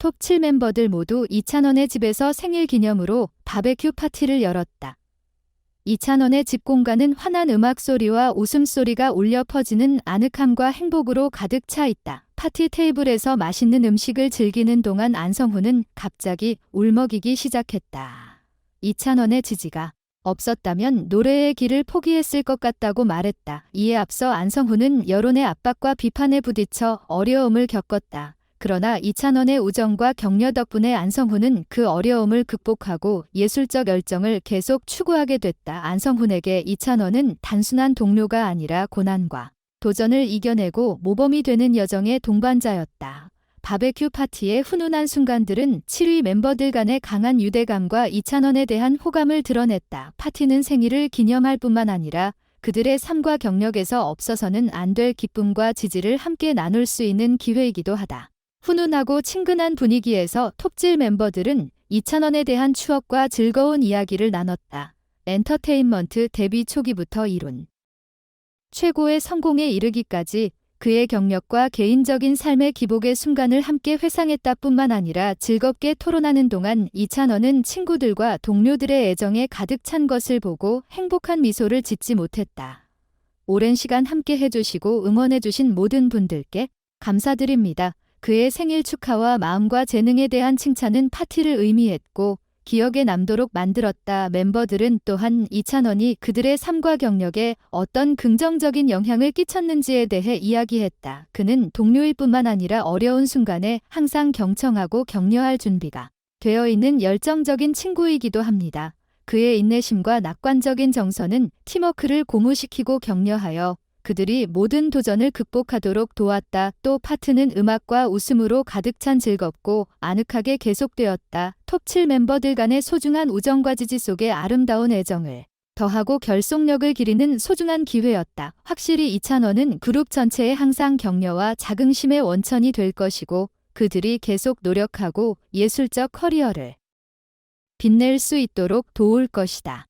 톱7 멤버들 모두 이찬원의 집에서 생일 기념으로 바베큐 파티를 열었다. 이찬원의 집 공간은 환한 음악 소리와 웃음소리가 울려 퍼지는 아늑함과 행복으로 가득 차 있다. 파티 테이블에서 맛있는 음식을 즐기는 동안 안성훈은 갑자기 울먹이기 시작했다. 이찬원의 지지가 없었다면 노래의 길을 포기했을 것 같다고 말했다. 이에 앞서 안성훈은 여론의 압박과 비판에 부딪혀 어려움을 겪었다. 그러나 이찬원의 우정과 격려 덕분에 안성훈은 그 어려움을 극복하고 예술적 열정을 계속 추구하게 됐다. 안성훈에게 이찬원은 단순한 동료가 아니라 고난과 도전을 이겨내고 모범이 되는 여정의 동반자였다. 바베큐 파티의 훈훈한 순간들은 7위 멤버들 간의 강한 유대감과 이찬원에 대한 호감을 드러냈다. 파티는 생일을 기념할 뿐만 아니라 그들의 삶과 경력에서 없어서는 안 될 기쁨과 지지를 함께 나눌 수 있는 기회이기도 하다. 훈훈하고 친근한 분위기에서 톱질 멤버들은 이찬원에 대한 추억과 즐거운 이야기를 나눴다. 엔터테인먼트 데뷔 초기부터 이룬 최고의 성공에 이르기까지 그의 경력과 개인적인 삶의 기복의 순간을 함께 회상했다 뿐만 아니라 즐겁게 토론하는 동안 이찬원은 친구들과 동료들의 애정에 가득 찬 것을 보고 행복한 미소를 짓지 못했다. 오랜 시간 함께 해주시고 응원해주신 모든 분들께 감사드립니다. 그의 생일 축하와 마음과 재능에 대한 칭찬은 파티를 의미했고 기억에 남도록 만들었다. 멤버들은 또한 이찬원이 그들의 삶과 경력에 어떤 긍정적인 영향을 끼쳤는지에 대해 이야기했다. 그는 동료일 뿐만 아니라 어려운 순간에 항상 경청하고 격려할 준비가 되어 있는 열정적인 친구이기도 합니다. 그의 인내심과 낙관적인 정서는 팀워크를 고무시키고 격려하여 그들이 모든 도전을 극복하도록 도왔다. 또 파트는 음악과 웃음으로 가득 찬 즐겁고 아늑하게 계속되었다. 톱7 멤버들 간의 소중한 우정과 지지 속에 아름다운 애정을 더하고 결속력을 기리는 소중한 기회였다. 확실히 이찬원은 그룹 전체에 항상 격려와 자긍심의 원천이 될 것이고 그들이 계속 노력하고 예술적 커리어를 빛낼 수 있도록 도울 것이다.